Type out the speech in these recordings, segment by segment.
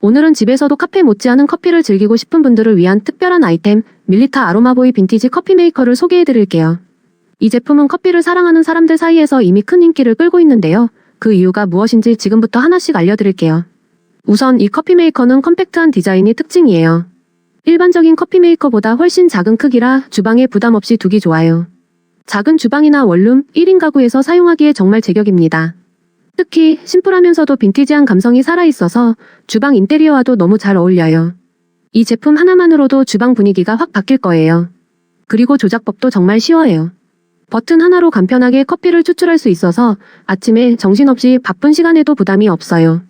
오늘은 집에서도 카페 못지않은 커피를 즐기고 싶은 분들을 위한 특별한 아이템 밀리타 아로마보이 빈티지 커피 메이커를 소개해드릴게요. 이 제품은 커피를 사랑하는 사람들 사이에서 이미 큰 인기를 끌고 있는데요. 그 이유가 무엇인지 지금부터 하나씩 알려드릴게요. 우선 이 커피 메이커는 컴팩트한 디자인이 특징이에요. 일반적인 커피 메이커보다 훨씬 작은 크기라 주방에 부담 없이 두기 좋아요. 작은 주방이나 원룸 1인 가구에서 사용하기에 정말 제격입니다. 특히 심플하면서도 빈티지한 감성이 살아있어서 주방 인테리어와도 너무 잘 어울려요. 이 제품 하나만으로도 주방 분위기가 확 바뀔 거예요. 그리고 조작법도 정말 쉬워요. 버튼 하나로 간편하게 커피를 추출할 수 있어서 아침에 정신없이 바쁜 시간에도 부담이 없어요.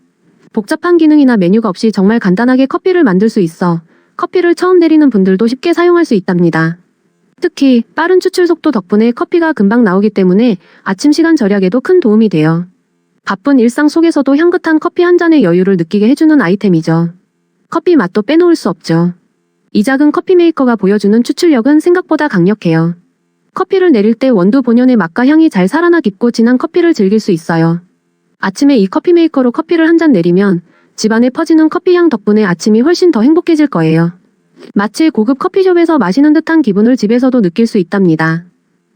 복잡한 기능이나 메뉴가 없이 정말 간단하게 커피를 만들 수 있어 커피를 처음 내리는 분들도 쉽게 사용할 수 있답니다. 특히 빠른 추출 속도 덕분에 커피가 금방 나오기 때문에 아침 시간 절약에도 큰 도움이 돼요. 바쁜 일상 속에서도 향긋한 커피 한 잔의 여유를 느끼게 해주는 아이템이죠. 커피 맛도 빼놓을 수 없죠. 이 작은 커피 메이커가 보여주는 추출력은 생각보다 강력해요. 커피를 내릴 때 원두 본연의 맛과 향이 잘 살아나 깊고 진한 커피를 즐길 수 있어요. 아침에 이 커피 메이커로 커피를 한 잔 내리면 집안에 퍼지는 커피 향 덕분에 아침이 훨씬 더 행복해질 거예요. 마치 고급 커피숍에서 마시는 듯한 기분을 집에서도 느낄 수 있답니다.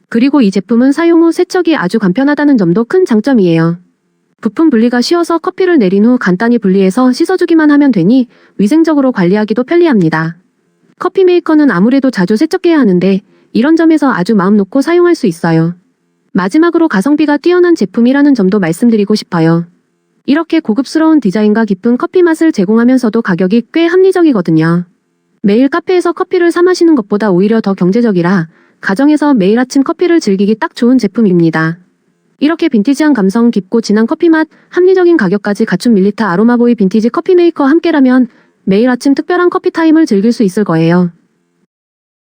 그리고 이 제품은 사용 후 세척이 아주 간편하다는 점도 큰 장점이에요. 부품 분리가 쉬워서 커피를 내린 후 간단히 분리해서 씻어주기만 하면 되니 위생적으로 관리하기도 편리합니다. 커피 메이커는 아무래도 자주 세척해야 하는데 이런 점에서 아주 마음 놓고 사용할 수 있어요. 마지막으로 가성비가 뛰어난 제품이라는 점도 말씀드리고 싶어요. 이렇게 고급스러운 디자인과 깊은 커피 맛을 제공하면서도 가격이 꽤 합리적이거든요. 매일 카페에서 커피를 사 마시는 것보다 오히려 더 경제적이라 가정에서 매일 아침 커피를 즐기기 딱 좋은 제품입니다. 이렇게 빈티지한 감성 깊고 진한 커피 맛, 합리적인 가격까지 갖춘 밀리타 아로마보이 빈티지 커피 메이커와 함께라면 매일 아침 특별한 커피 타임을 즐길 수 있을 거예요.